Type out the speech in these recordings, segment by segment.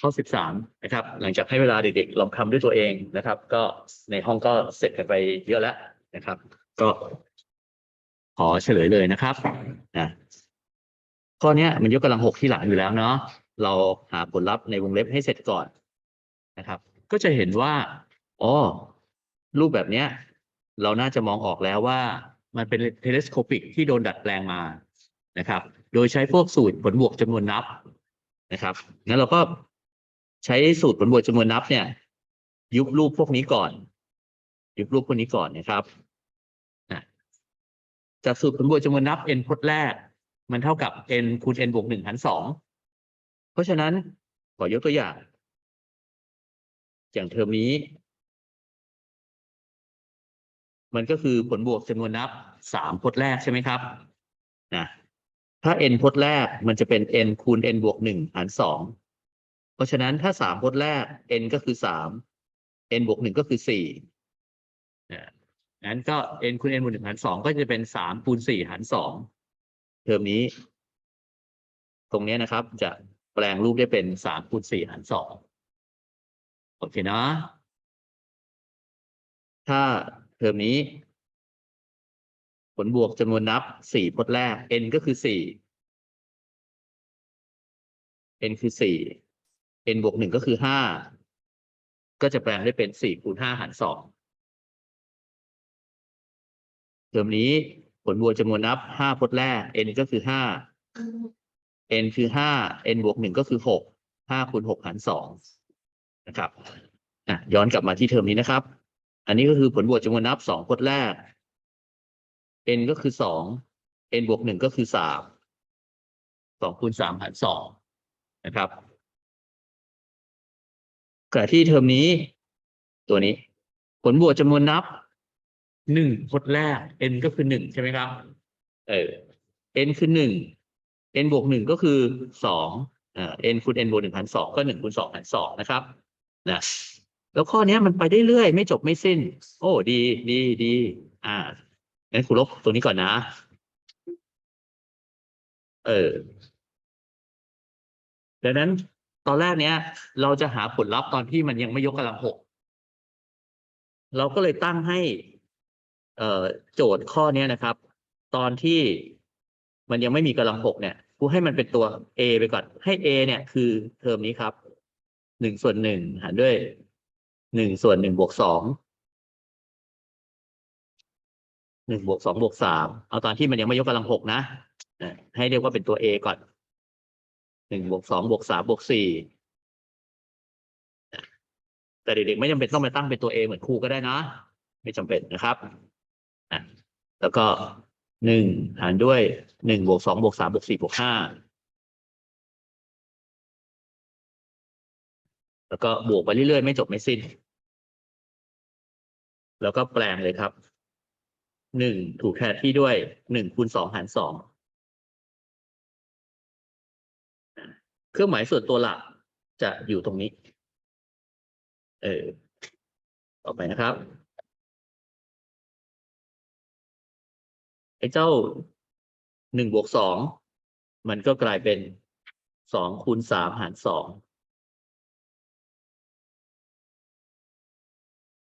ข้อสิบสามนะครับ หลังจากให้เวลาเด็กๆลองทำด้วยตัวเองนะครับ ก็ในห้องก็เสร็จกันไปเยอะแล้วนะครับ ก็ขอเฉลยเลยนะครับนะข้อนี้มันยกกำลังหกที่หลังอยู่แล้วเนาะเราหาผลลัพธ์ในวงเล็บให้เสร็จก่อนนะครับ ก็จะเห็นว่าอ๋อรูปแบบเนี้ย เราน่าจะมองออกแล้วว่ามันเป็นเทเลสโคปิกที่โดนดัดแปลงมานะครับ โดยใช้พวกสูตรผลบวกจำนวนนับ นะครับงั้นเราก็ใช้สูตรผลบวกจำนวนนับเนี่ย ยุบรูปพวกนี้ก่อน ยุบรูปพวกนี้ก่อนนะครับจากสูตรผลบวกจำนวนนับ n พจน์แรก มันเท่ากับ n คูณ n บวกหนึ่งหารสองเพราะฉะนั้นขอยกตัวอย่าง อย่างเทอมนี้ มันก็คือผลบวกจำนวนนับสามพจน์แรกใช่ไหมครับนะ ถ้า n พจน์แรกมันจะเป็น n คูณ n บวกหนึ่งหารสองเพราะฉะนั้นถ้าสามพจน์แรก n ก็คือสาม n บวกหนึ่งก็คือสี่นั้นก็ n คูณ n บวกหนึ่งหารสองก็จะเป็นสามคูณสี่หารสองเทอมนี้ ตรงนี้นะครับ จะแปลงรูปได้เป็นสามคูณสี่หารสองโอเคนะ ถ้าเทอมนี้ ผลบวกจำนวนนับสี่พจน์แรก n ก็คือสี่ n คือสี่ n บวกหนึ่งก็คือห้าก็จะแปลงได้เป็นสี่คูณห้าหารสองเทอมนี้ผลบวกจำนวนนับห้าพจน์แรก n ก็คือห้า n คือห้า n บวกหนึ่งก็คือหกห้าคูณหกหารสองนะครับอะย้อนกลับมาที่เทอมนี้นะครับ อันนี้ก็คือผลบวกจำนวนนับสองพจน์แรก n ก็คือสอง n บวกหนึ่งก็คือสามสองคูณสามหารสอง นะครับขณะที่เทอมนี้ ตัวนี้ ผลบวกจำนวนนับหนึ่งพจน์แรก n ก็คือหนึ่งใช่ไหมครับ เออ n คือหนึ่ง n บวกหนึ่งก็คือสองเอ่า n คูณ n บวกหนึ่งหารสองก็หนึ่งคูณสองหารสองนะครับนะแล้วข้อนี้มันไปได้เรื่อยไม่จบไม่สิ้น โอ้ ดีดีดี อ่างั้นครูลบตัวนี้ก่อนนะ เออ ดังนั้นตอนแรกเนี้ย เราจะหาผลลัพธ์ตอนที่มันยังไม่ยกกำลังหกเราก็เลยตั้งให้โจทย์ข้อนี้นะครับ ตอนที่มันยังไม่มีกำลังหกเนี่ยครูให้มันเป็นตัว a ไปก่อน ให้ a เนี่ยคือเทอมนี้ครับหนึ่งส่วนหนึ่งหารด้วยหนึ่งส่วนหนึ่งบวกสองหนึ่งบวกสองบวกสามเอาตอนที่มันยังไม่ยกกำลังหกนะให้เรียกว่าเป็นตัว a ก่อน นึ่งบวกสองบวกสามบวกสี่แต่เด็กๆไม่จำเป็นต้องไปตั้งเป็นตัว a เหมือนครูก็ได้นะ ไม่จำเป็นนะครับอะแล้วก็หนึ่งหารด้วยหนึ่งบวกสองบวกสามบวกสี่บวกห้าแล้วก็บวกไปเรื่อยๆ ไม่จบไม่สิ้น แล้วก็แปลงเลยครับหนึ่งถูกแทนที่ด้วยหนึ่งคูณสองหารสอง เครื่องหมายส่วนตัวหลักจะอยู่ตรงนี้ เออ ต่อไปนะครับไอ้เจ้าหนึ่งบวกสองมันก็กลายเป็นสองคูณสามหารสอง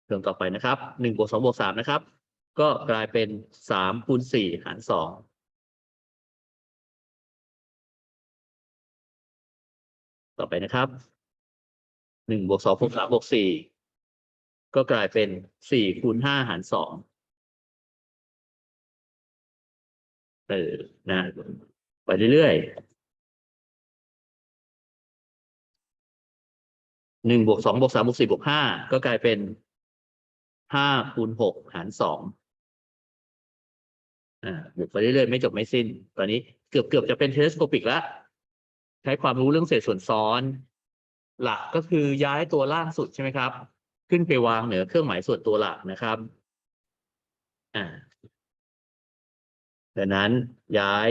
เทอมต่อไปนะครับหนึ่งบวกสองบวกสามนะครับ ก็กลายเป็นสามคูณสี่หารสอง ต่อไปนะครับหนึ่งบวกสองบวกสามบวกสี่ก็กลายเป็นสี่คูณห้าหารสองเออนะไปเรื่อยๆหนึ่งบวกสองบวกสามบวกสี่บวกห้าก็กลายเป็นห้าคูณหกหารสองอ่าบวกไปเรื่อยๆ ไม่จบไม่สิ้น ตอนนี้เกือบเกือบจะเป็นเทเลสโคปิกแล้ว ใช้ความรู้เรื่องเศษส่วนซ้อน หลักก็คือย้ายตัวล่างสุดใช่ไหมครับ ขึ้นไปวางเหนือเครื่องหมายส่วนตัวหลักนะครับอ่าดังนั้นย้าย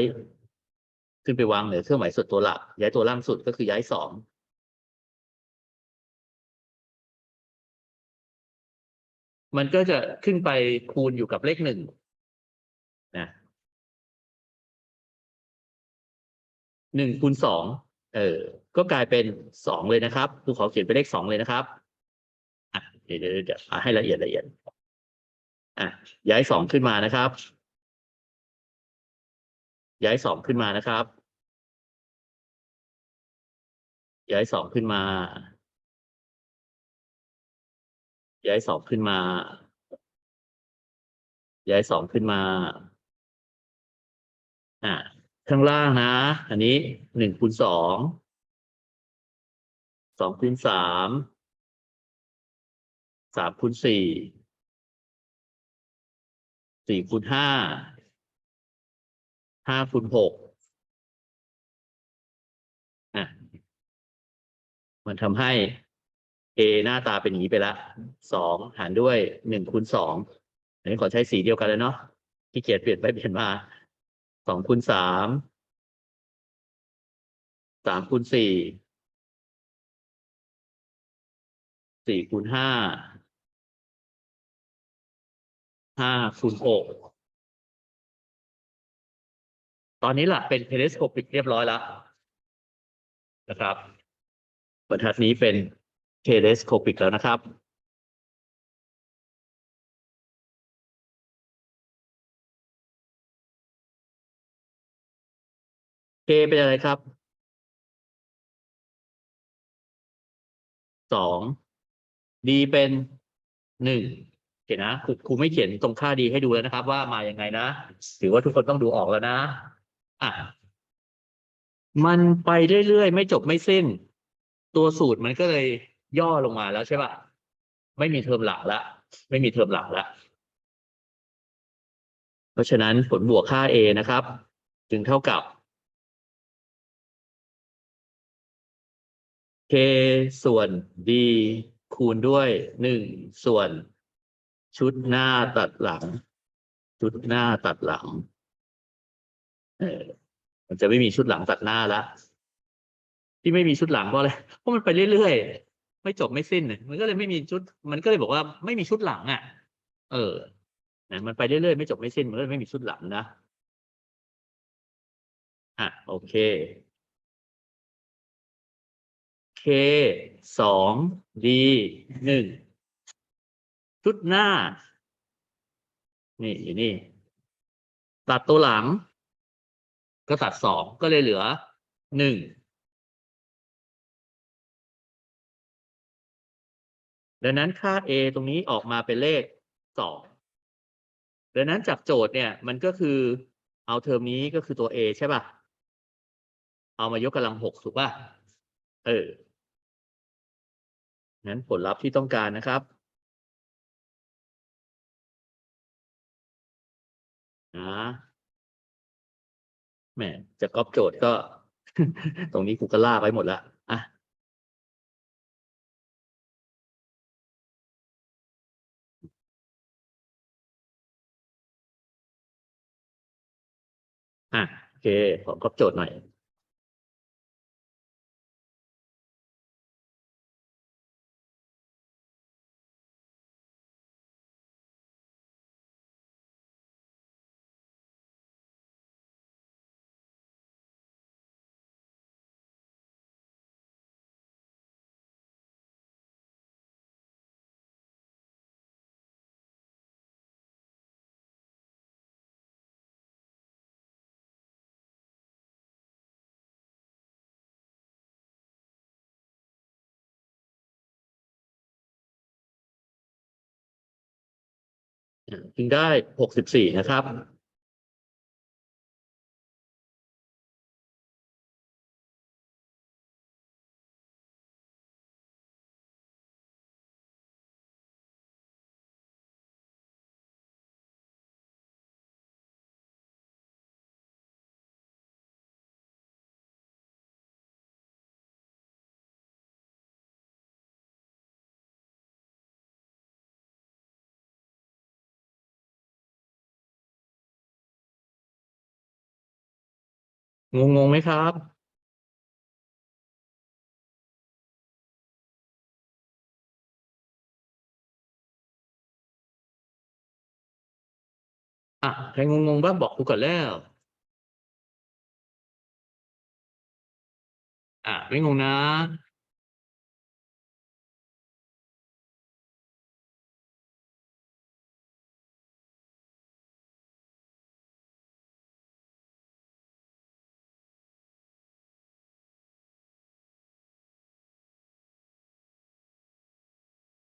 ขึ้นไปวางเหนือเครื่องหมายส่วนตัวหลัก ย้ายตัวล่างสุดก็คือย้ายสองมันก็จะขึ้นไปคูณอยู่กับเลขหนึ่งนะ หนึ่งคูณสองเออ ก็กลายเป็นสองเลยนะครับครูขอเขียนเป็นเลขสองเลยนะครับอะเดี๋ยวเดี๋ยวเดี๋ยวให้ละเอียดละเอียดอะย้ายสองขึ้นมานะครับ ย้ายสองขึ้นมานะครับ ย้ายสองขึ้นมา ย้ายสองขึ้นมา ย้ายสองขึ้นมา อะ ข้างล่างนะ อันนี้หนึ่งคูณสองสองคูณสามสามคูณสี่สี่คูณห้าห้าคูณหกอะมันทำให้ A หน้าตาเป็นอย่างนี้ไปละสองหารด้วยหนึ่งคูณสองอันนี้ขอใช้สีเดียวกันเลยเนาะที่เกียจเปลี่ยนไปเปลี่ยนมา สองคูณสามสามคูณสี่สี่คูณห้าห้าคูณหกตอนนี้ล่ะเป็นเทเลสโคปิกเรียบร้อยแล้วนะครับบรรทัดนี้เป็นเทเลสโคปิกแล้วนะครับ K เป็นอะไรครับสอง D เป็นหนึ่งเขียนนะครูครูไม่เขียนตรงค่า D ให้ดูแล้วนะครับ ว่ามาอยังไงนะถือว่าทุกคนต้องดูออกแล้วนะอะมันไปเรื่อยๆ ไม่จบไม่สิ้น ตัวสูตรมันก็เลยย่อลงมาแล้วใช่ป่ะไม่มีเทอมหลักละไม่มีเทอมหลักละเพราะฉะนั้นผลบวกค่า A นะครับ จึงเท่ากับ ส่วน d คูณด้วยหนึ่งส่วน ชุดหน้าตัดหลัง ชุดหน้าตัดหลัง เออมันจะไม่มีชุดหลังตัดหน้าละที่ไม่มีชุดหลังเพราะอะไรเพราะมันไปเรื่อยๆไม่จบไม่สิ้นน่ะมันก็เลยไม่มีชุด มันก็เลยบอกว่าไม่มีชุดหลังอะ เออนะมันไปเรื่อยๆไม่จบไม่สิ้นมันก็เลยไม่มีชุดหลังนะอะโอเค K สอง D หนึ่งชุดหน้า นี่อยู่นี่ ตัดตัวหลัง ก็ตัดสองก็เลยเหลือหนึ่งดังนั้นค่า A ตรงนี้ออกมาเป็นเลขสองดังนั้นจากโจทย์เนี่ย มันก็คือเอาเทอมนี้ก็คือตัว A ใช่ป่ะ เอามายกกำลังหกถูกป่ะ เออ นั้นผลลัพธ์ที่ต้องการนะครับนะแหมจะก๊อปโจทย์ก็ ตรงนี้กูก็ล่าไว้หมดแล้วอะอะโอเคขอก๊อปโจทย์หน่อย จึงได้หกสิบสี่นะครับ งงงไหมครับอะใครงงงๆบ้างบอกครูก่อนแล้ว อะไม่งงนะ